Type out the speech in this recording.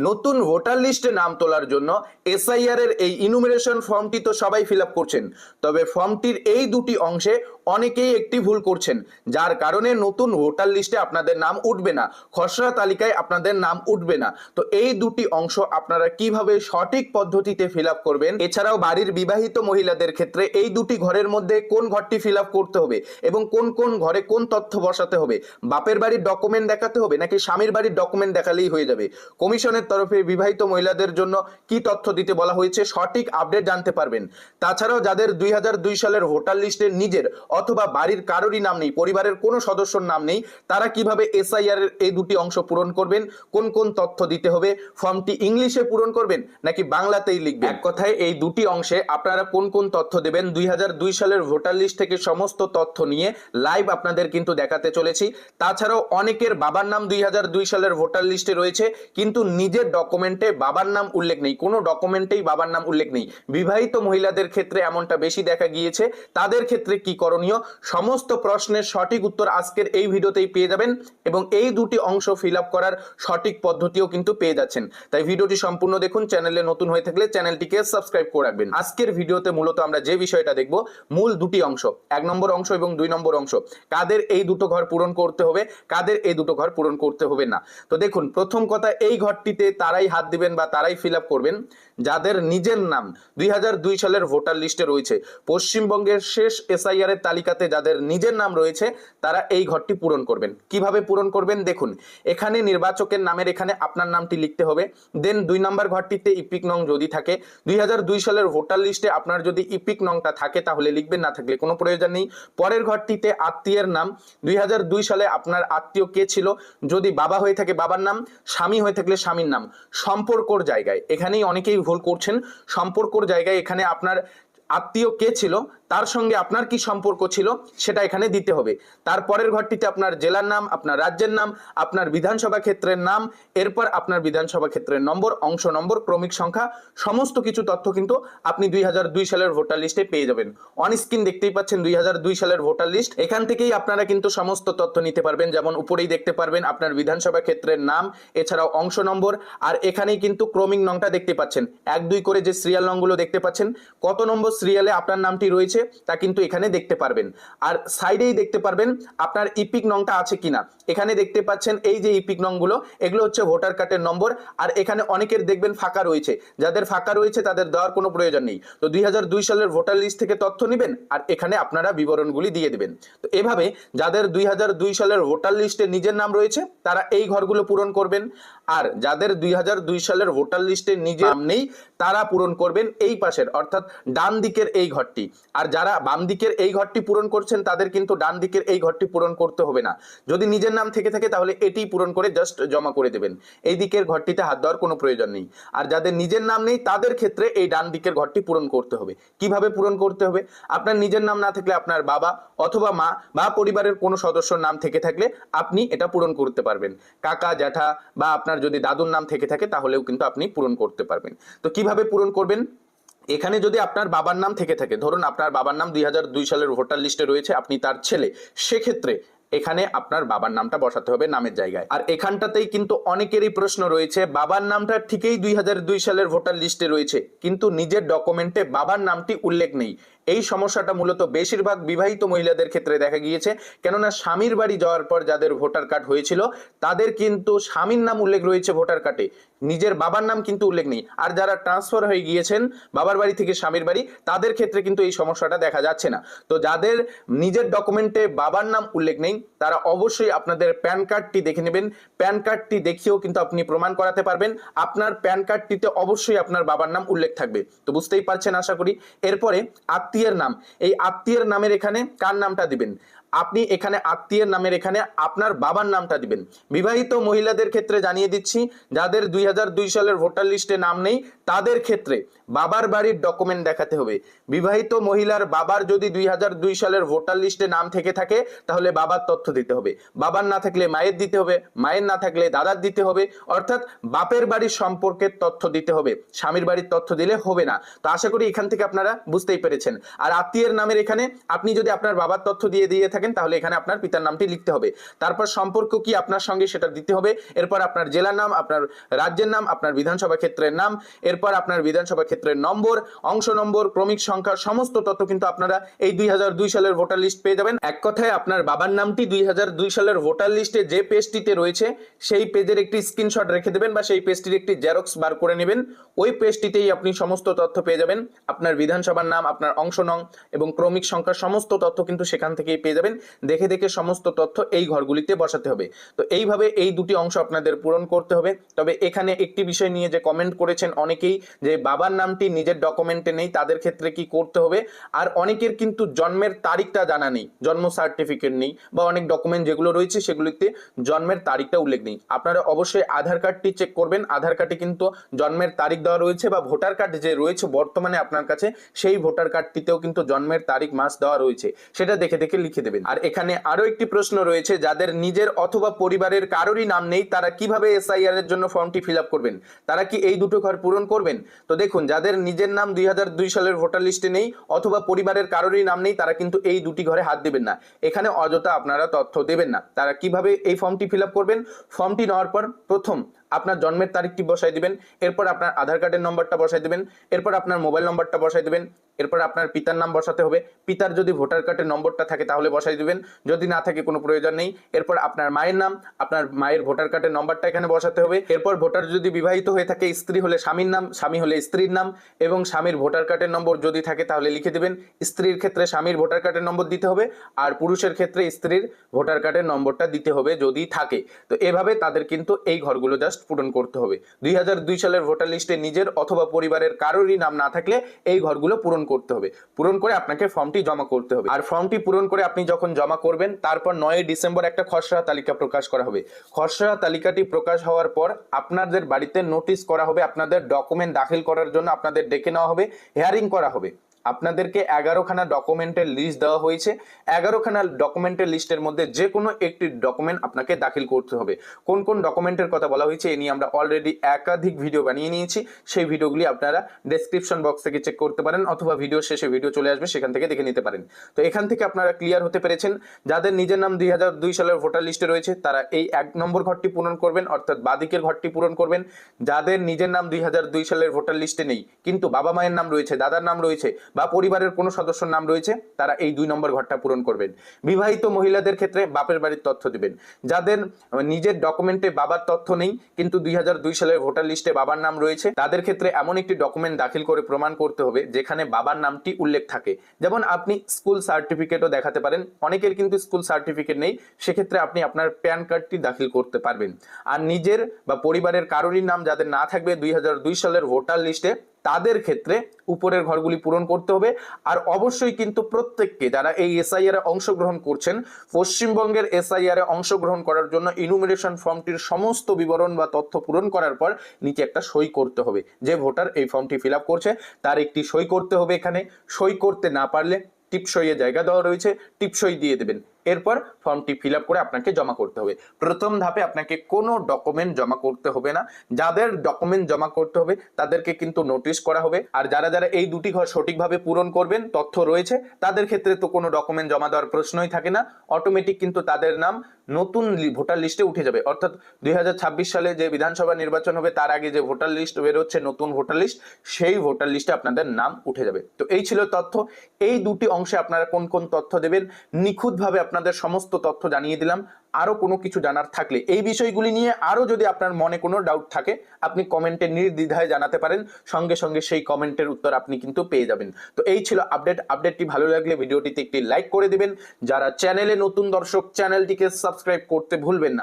নতুন ভোটার লিস্টে নাম তোলার জন্য এসআইআর এর এই ইনুমিনেশন ফর্মটি তো সবাই ফিল করছেন। তবে ফর্মটির এই দুটি অংশে অনেকেই একটি ভুল করছেন, যার কারণে নতুন ভোটার লিস্টে আপনাদের নাম উঠবে না, খসড়া তালিকায় আপনাদের নাম উঠবে না। তো এই দুটি অংশ আপনারা কীভাবে সঠিক পদ্ধতিতে ফিল করবেন? এছাড়াও বাড়ির বিবাহিত মহিলাদের ক্ষেত্রে এই দুটি ঘরের মধ্যে কোন ঘরটি ফিল করতে হবে এবং কোন কোন ঘরে কোন তথ্য বসাতে হবে? বাপের বাড়ির ডকুমেন্ট দেখাতে হবে নাকি স্বামীর বাড়ির ডকুমেন্ট দেখালেই হয়ে যাবে? কমিশনের তরফে বিবাহিত মহিলাদের জন্য কি তথ্য দিতে বলা হয়েছে সঠিক আপডেট জানতে পারবেন। তাছাড়াও যাদের দুই হাজার দুই সালের ভোটার লিস্টে নিজের অথবা বাড়ির কারোরই নাম নেই, পরিবারের কোনো সদস্যর নাম নেই, তারা কীভাবে এসআইআর এর এই দুটি অংশ পূরণ করবেন, কোন কোন তথ্য দিতে হবে, ফর্মটি ইংলিশে পূরণ করবেন নাকি বাংলাতেই লিখবেন? এক কথায় এই দুটি অংশে আপনারা কোন কোন তথ্য দেবেন? দুই হাজার দুই সালের ভোটার লিস্ট থেকে সমস্ত তথ্য নিয়ে লাইভ আপনাদের কিন্তু দেখাতে চলেছি। তাছাড়াও অনেকের বাবার নাম দুই হাজার দুই সালের ভোটার লিস্টে রয়েছে, কিন্তু নিজের ডকুমেন্টে বাবার নাম উল্লেখ নেই, কোনো ডকুমেন্টেই বাবার নাম উল্লেখ নেই। বিবাহিত মহিলাদের ক্ষেত্রে এমনটা বেশি দেখা গিয়েছে, তাদের ক্ষেত্রে কি করণীয়? সমস্ত প্রশ্নের সঠিক উত্তর আজকের এই ভিডিওতেই পেয়ে যাবেন এবং এই দুটি অংশ ফিল করার সঠিক পদ্ধতিও কিন্তু পেয়ে যাচ্ছেন। তাই ভিডিওটি সম্পূর্ণ দেখুন, চ্যানেলে নতুন হয়ে থাকলে চ্যানেলটিকে সাবস্ক্রাইব করে রাখবেন। আজকের ভিডিওতে মূলত আমরা যে বিষয়টা দেখব, মূল দুটি অংশ, এক নম্বর অংশ এবং দুই নম্বর অংশ। কাদের এই দুটো ঘর পূরণ করতে হবে, কাদের এই দুটো ঘর পূরণ করতে হবে না? তো দেখুন, প্রথম কথা, এই ঘরটিতে তারাই হাত দিবেন বা তারাই ফিল করবেন। যাদের নিজের নাম দুই হাজার দুই সালের ভোটার লিস্টে রয়েছে। পশ্চিমবঙ্গের শেষ এসআইআর এর তালিকাতে যাদের নিজের নাম রয়েছে, তারা এই ঘরটি পূরণ করবেন। কীভাবে পূরণ করবেন? দেখুন, এখানে নির্বাচকের নামের এখানে আপনার নামটি লিখতে হবে। দেন দুই নম্বর ঘরটিতে ইপিক নং যদি থাকে, দুই হাজার দুই সালের ভোটার লিস্টে আপনার যদি ইপিক নংটা থাকে, তাহলে লিখবেন, না থাকলে কোনো প্রয়োজন নেই। পরের ঘরটিতে আত্মীয়ের নাম, দুই হাজার দুই সালে আপনার আত্মীয় কে ছিল? যদি বাবা হয়ে থাকে, বাবার নাম, স্বামী হয়ে থাকলে স্বামীর নাম। সম্পর্কর জায়গায়। এখানেই অনেকেই ভুল করছেন। সম্পর্কর জায়গায় এখানে আপনার আত্মীয় কে ছিল? তার সঙ্গে আপনার কি সম্পর্ক ছিল সেটা এখানে দিতে হবে। তারপরের ঘরটিতে আপনার জেলার নাম, আপনার রাজ্যের নাম, আপনার বিধানসভা ক্ষেত্রের নাম, এরপর আপনার বিধানসভা ক্ষেত্রের নম্বর, অংশ নম্বর, ক্রমিক সংখ্যা, সমস্ত কিছু তথ্য কিন্তু আপনি দুই হাজার দুই সালের ভোটার লিস্টে পেয়ে যাবেন। অন স্ক্রিন দেখতেই পাচ্ছেন দুই হাজার দুই সালের ভোটার লিস্ট। এখান থেকেই আপনারা কিন্তু সমস্ত তথ্য নিতে পারবেন। যেমন উপরেই দেখতে পারবেন আপনার বিধানসভা ক্ষেত্রের নাম, এছাড়াও অংশ নম্বর, আর এখানেই কিন্তু ক্রমিক নংটা দেখতে পাচ্ছেন। এক দুই করে যে সিরিয়াল নংগুলো দেখতে পাচ্ছেন, কত নম্বর সিরিয়ালে আপনার নামটি রয়েছে তা কিন্তু এখানে দেখতে পারবেন। আর সাইডেই দেখতে পারবেন আপনার ইপিক নংটা আছে কিনা। এখানে দেখতে পাচ্ছেন এই যে ইপিক নংগুলো, এগুলো হচ্ছে ভোটার কার্ডের নম্বর, আর এখানে অনেকের দেখবেন ফাঁকা রয়েছে। যাদের ফাঁকা রয়েছে তাদের দেওয়ার কোনো প্রয়োজন নেই। তো দুই হাজার দুই সালের ভোটার লিস্ট থেকে তথ্য নেবেন, আর এখানে আপনারা বিবরণগুলি দিয়ে দেবেন। তো এভাবে যাদের দুই হাজার দুই সালের ভোটার লিস্টে নিজের নাম রয়েছে, তারা এই ঘরগুলো পূরণ করবেন। আর যাদের দুই হাজার দুই সালের ভোটার লিস্টে নিজের নাম নেই, তারা পূরণ করবেন এই পাশের, অর্থাৎ ডান দিকের এই ঘরটি। আর যারা বাম দিকের এই ঘরটি পূরণ করছেন, তাদের কিন্তু ডান দিকের এই ঘরটি পূরণ করতে হবে না। যদি নিজের নাম থেকে থাকে, তাহলে এটি পূরণ করে জাস্ট জমা করে দেবেন। এই দিকের ঘরটিতে হাত দেওয়ার কোনো প্রয়োজন নেই। আর যাদের নিজের নাম নেই, তাদের ক্ষেত্রে এই ডান দিকের ঘরটি পূরণ করতে হবে। কীভাবে পূরণ করতে হবে? আপনার নিজের নাম না থাকলে আপনার বাবা অথবা মা বা পরিবারের কোনো সদস্যর নাম থেকে থাকলে আপনি এটা পূরণ করতে পারবেন। কাকা, জ্যাঠা বা আপনার যদি দাদুর নাম থেকে থাকে, তাহলেও কিন্তু আপনি পূরণ করতে পারবেন। তো কীভাবে পূরণ করবেন? এখানে যদি আপনার বাবার নাম থেকে থাকে, ধরুন আপনার বাবার নাম দুই হাজার দুই সালের ভোটার লিস্টে রয়েছে, আপনি তার ছেলে, সেক্ষেত্রে এখানে আপনার বাবার নামটা বসাতে হবে নামের জায়গায়। আর এখানটাতেই কিন্তু অনেকেরই প্রশ্ন রয়েছে, বাবার নামটা ঠিকই দুই হাজার দুই সালের ভোটার লিস্টে রয়েছে, কিন্তু নিজের ডকুমেন্টে বাবার নামটি উল্লেখ নেই। এই সমস্যাটা মূলত বেশিরভাগ বিবাহিত মহিলাদের ক্ষেত্রে দেখা গিয়েছে, কেননা স্বামীর বাড়ি যাওয়ার পর যাদের ভোটার কার্ড হয়েছিল, তাদের কিন্তু স্বামীর নাম উল্লেখ রয়েছে ভোটার কার্ডে। নিজের বাবার নাম কিন্তু উল্লেখ নেই। আর যারা ট্রান্সফার হয়ে গিয়েছেন, বাবার বাড়ি থেকে স্বামীর বাড়ি, তাদের ক্ষেত্রে কিন্তু এই সমস্যাটা দেখা যাচ্ছে না। তো যাদের নিজের ডকুমেন্টে বাবার নাম উল্লেখ নেই, তারা অবশ্যই আপনাদের প্যান কার্ডটি দেখে নেবেন। প্যান কার্ডটি দেখিয়েও কিন্তু আপনি প্রমাণ করাতে পারবেন। আপনার প্যান কার্ডটিতে অবশ্যই আপনার বাবার নাম উল্লেখ থাকবে। তো বুঝতেই পারছেন আশা করি। এরপরে আত্মীয়ের নাম। এই আত্মীয়ের নামের এখানে কার নামটা দিবেন? আপনি এখানে আত্মীয়ের নামের এখানে আপনার বাবার নামটা দিবেন। বিবাহিত মহিলাদের ক্ষেত্রে জানিয়ে দিচ্ছি, যাদের দুই হাজার দুই সালের ভোটার লিস্টে নাম নেই, তাদের ক্ষেত্রে বাবার বাড়ির ডকুমেন্ট দেখাতে হবে। বিবাহিত মহিলার বাবার যদি দুই হাজার দুই সালের ভোটার লিস্টে নাম থেকে থাকে, তাহলে বাবার তথ্য দিতে হবে। বাবার না থাকলে মায়ের দিতে হবে, মায়ের না থাকলে দাদার দিতে হবে, অর্থাৎ বাপের বাড়ির সম্পর্কের তথ্য দিতে হবে। স্বামীর বাড়ির তথ্য দিলে হবে না। তো আশা করি এখান থেকে আপনারা বুঝতেই পেরেছেন। আর আত্মীয়ের নামের এখানে আপনি যদি আপনার বাবার তথ্য দিয়ে দিয়ে থাকেন থাকেন, তাহলে এখানে আপনার পিতার নামটি লিখতে হবে। তারপর সম্পর্ক কি আপনার সঙ্গে সেটা দিতে হবে। এরপর আপনার জেলার নাম, আপনার রাজ্যের নাম, আপনার বিধানসভা ক্ষেত্রের নাম, এরপর আপনার বিধানসভা ক্ষেত্রের নম্বর, অংশ নম্বর, ক্রমিক সংখ্যা, সমস্ত তথ্য কিন্তু আপনারা এই দুই সালের ভোটার লিস্ট পেয়ে যাবেন। এক কথায় আপনার বাবার নামটি দুই সালের ভোটার লিস্টে যে পেজটিতে রয়েছে, সেই পেজের একটি স্ক্রিনশট রেখে দেবেন বা সেই পেজটির একটি জেরক্স বার করে নেবেন। ওই পেজটিতেই আপনি সমস্ত তথ্য পেয়ে যাবেন। আপনার বিধানসভার নাম, আপনার অংশ নং এবং ক্রমিক সংখ্যার সমস্ত তথ্য কিন্তু সেখান থেকেই পেয়ে যাবেন। দেখে দেখে সমস্ত তথ্য এই ঘরগুলিতে বসাতে হবে। তো এইভাবে এই দুটি অংশ আপনাদের পূরণ করতে হবে। তবে এখানে একটি বিষয় নিয়ে যে কমেন্ট করেছেন অনেকেই, যে বাবার নামটি নিজের ডকুমেন্টে নেই, তাদের ক্ষেত্রে কি করতে হবে? আর অনেকের কিন্তু জন্মের তারিখটা জানা নেই, জন্ম সার্টিফিকেট নেই, বা অনেক ডকুমেন্ট যেগুলো রয়েছে সেগুলিতে জন্মের তারিখটা উল্লেখ নেই। আপনারা অবশ্যই আধার কার্ডটি চেক করবেন। আধার কার্ডে কিন্তু জন্মের তারিখ দেওয়া রয়েছে, বা ভোটার কার্ড যে রয়েছে বর্তমানে আপনার কাছে, সেই ভোটার কার্ডটিতেও কিন্তু জন্মের তারিখ, মাস দেওয়া রয়েছে। সেটা দেখে দেখে লিখে দেবেন আর এখানে আরও একটি প্রশ্ন রয়েছে, যাদের নিজের অথবা পরিবারের কারোরই নাম নেই, তারা কীভাবে এসআইআর এর জন্য ফর্মটি ফিল করবেন? তারা কি এই দুটো ঘর পূরণ করবেন? তো দেখুন, যাদের নিজের নাম দুই হাজার দুই সালের ভোটার লিস্টে নেই, অথবা পরিবারের কারোরই নাম নেই, তারা কিন্তু এই দুটি ঘরে হাত দেবেন না। এখানে অযথা আপনারা তথ্য দেবেন না। তারা কীভাবে এই ফর্মটি ফিল করবেন? ফর্মটি নেওয়ার পর প্রথম আপনার জন্মের তারিখটি বসাই দিবেন, এরপর আপনার আধার কার্ডের নম্বরটা বসাই দিবেন, এরপর আপনার মোবাইল নম্বরটা বসাই দিবেন, এরপর আপনার পিতার নাম বসাতে হবে, পিতার যদি ভোটার কার্ডের নম্বরটা থাকে তাহলে বসাই দিবেন, যদি না থাকে কোনো প্রয়োজন নেই, এরপর আপনার মায়ের নাম, আপনার মায়ের ভোটার কার্ডের নম্বরটা এখানে বসাতে হবে, এরপর ভোটার যদি বিবাহিত হয়ে থাকে স্ত্রী হলে স্বামীর নাম, স্বামী হলে স্ত্রীর নাম, এবং স্বামীর ভোটার কার্ডের নম্বর যদি থাকে তাহলে লিখে দিবেন, স্ত্রীর ক্ষেত্রে স্বামীর ভোটার কার্ডের নম্বর দিতে হবে, আর পুরুষের ক্ষেত্রে স্ত্রীর ভোটার কার্ডের নম্বরটা দিতে হবে যদি থাকে। তো এভাবে তাদের কিন্তু এই ঘরগুলো জাস্ট পূরণ করতে হবে। দুই হাজার দুই সালের ভোটার লিস্টে নিজের অথবা পরিবারের কারোরই নাম না থাকলে এই ঘরগুলো পূরণ করতে হবে। পূরণ করে আপনাকে ফর্মটি জমা করতে হবে। আর ফর্মটি পূরণ করে আপনি যখন জমা করবেন, তারপর নয় ডিসেম্বর একটা খসড়া তালিকা প্রকাশ করা হবে। খসড়া তালিকাটি প্রকাশ হওয়ার পর আপনাদের বাড়িতে নোটিশ করা হবে, আপনাদের ডকুমেন্ট দাখিল করার জন্য আপনাদের ডেকে নেওয়া হবে হেয়ারিং করা হবে। আপনাদেরকে এগারোখানা ডকুমেন্টের লিস্ট দেওয়া হয়েছে। এগারোখানা ডকুমেন্টের লিস্টের মধ্যে যে কোনো একটি ডকুমেন্ট আপনাকে দাখিল করতে হবে। কোন কোন ডকুমেন্টের কথা বলা হয়েছে, এ নিয়ে আমরা অলরেডি একাধিক ভিডিও বানিয়ে নিয়েছি। সেই ভিডিওগুলি আপনারা ডেসক্রিপশন বক্স থেকে চেক করতে পারেন অথবা ভিডিও শেষে ভিডিও চলে আসবে, সেখান থেকে দেখে নিতে পারেন। তো এখান থেকে আপনারা ক্লিয়ার হতে পেরেছেন, যাদের নিজের নাম দুই হাজার দুই সালের ভোটার লিস্টে রয়েছে, তারা এই এক নম্বর ঘরটি পূরণ করবেন, অর্থাৎ বাদিকের ঘরটি পূরণ করবেন। যাদের নিজের নাম দুই হাজার দুই সালের ভোটার লিস্টে নেই, কিন্তু বাবা মায়ের নাম রয়েছে, দাদার নাম রয়েছে বা পরিবারের কোনো সদস্যর নাম রয়েছে, তারা এই দুই নম্বর ঘরটা পূরণ করবেন। বিবাহিত মহিলাদের ক্ষেত্রে বাপের বাড়ির তথ্য দিবেন। যাদের নিজের ডকুমেন্টে বাবার তথ্য নেই, কিন্তু দুই হাজার দুই সালের ভোটার লিস্টে বাবার নাম রয়েছে, তাদের ক্ষেত্রে এমন একটি ডকুমেন্ট দাখিল করে প্রমাণ করতে হবে, যেখানে বাবার নামটি উল্লেখ থাকে। যেমন আপনি স্কুল সার্টিফিকেটও দেখাতে পারেন, অনেকের কিন্তু স্কুল সার্টিফিকেট নেই, সেক্ষেত্রে আপনি আপনার প্যান কার্ডটি দাখিল করতে পারবেন। আর নিজের বা পরিবারের কারোরই নাম যাদের না থাকবে দুই সালের ভোটার লিস্টে তাদের ক্ষেত্রে উপরের ঘরগুলি পূরণ করতে হবে। আর অবশ্যই কিন্তু প্রত্যেককে যারা এই এসআইআর এ অংশগ্রহণ করছেন, পশ্চিমবঙ্গের এসআইআর এ অংশগ্রহণ করার জন্য ইনুমিনেশন ফর্মটির সমস্ত বিবরণ বা তথ্য পূরণ করার পর নিচে একটা সই করতে হবে। যে ভোটার এই ফর্মটি ফিল করছে, তার একটি সই করতে হবে এখানে। সই করতে না পারলে টিপসইয়ে জায়গা দেওয়া রয়েছে। টিপসই দিয়ে দেবেন। এরপর ফর্মটি ফিল করে আপনাকে জমা করতে হবে। প্রথম ধাপে আপনাকে কোনো ডকুমেন্ট জমা করতে হবে না। যাদের ডকুমেন্ট জমা করতে হবে, তাদেরকে কিন্তু নোটিশ করা হবে। আর যারা যারা এই দুটি ঘর সঠিকভাবে পূরণ করবেন, তথ্য রয়েছে, তাদের ক্ষেত্রে তো কোনো ডকুমেন্ট জমা দেওয়ার প্রশ্নই থাকে না। অটোমেটিক কিন্তু তাদের নাম নতুন ভোটার লিস্টে উঠে যাবে। অর্থাৎ দুই হাজার ছাব্বিশ সালে যে বিধানসভা নির্বাচন হবে, তার আগে যে ভোটার লিস্ট বেরোচ্ছে নতুন ভোটার লিস্ট, সেই ভোটার লিস্টে আপনাদের নাম উঠে যাবে। তো এই ছিল তথ্য। এই দুটি অংশে আপনারা কোন কোন তথ্য দেবেন? নিখুঁতভাবে আপনাদের সমস্ত তথ্য জানিয়ে দিলাম। আরও কোনো কিছু জানার থাকলে এই বিষয়গুলি নিয়ে আরও যদি আপনার মনে কোনো ডাউট থাকে, আপনি কমেন্টে নির্দ্বিধায় জানাতে পারেন। সঙ্গে সঙ্গে সেই কমেন্টের উত্তর আপনি কিন্তু পেয়ে যাবেন। তো এই ছিল আপডেট আপডেটটি ভালো লাগলে ভিডিওটিতে একটি লাইক করে দিবেন। যারা চ্যানেলে নতুন দর্শক চ্যানেলটিকে সাবস্ক্রাইব করতে ভুলবেন না।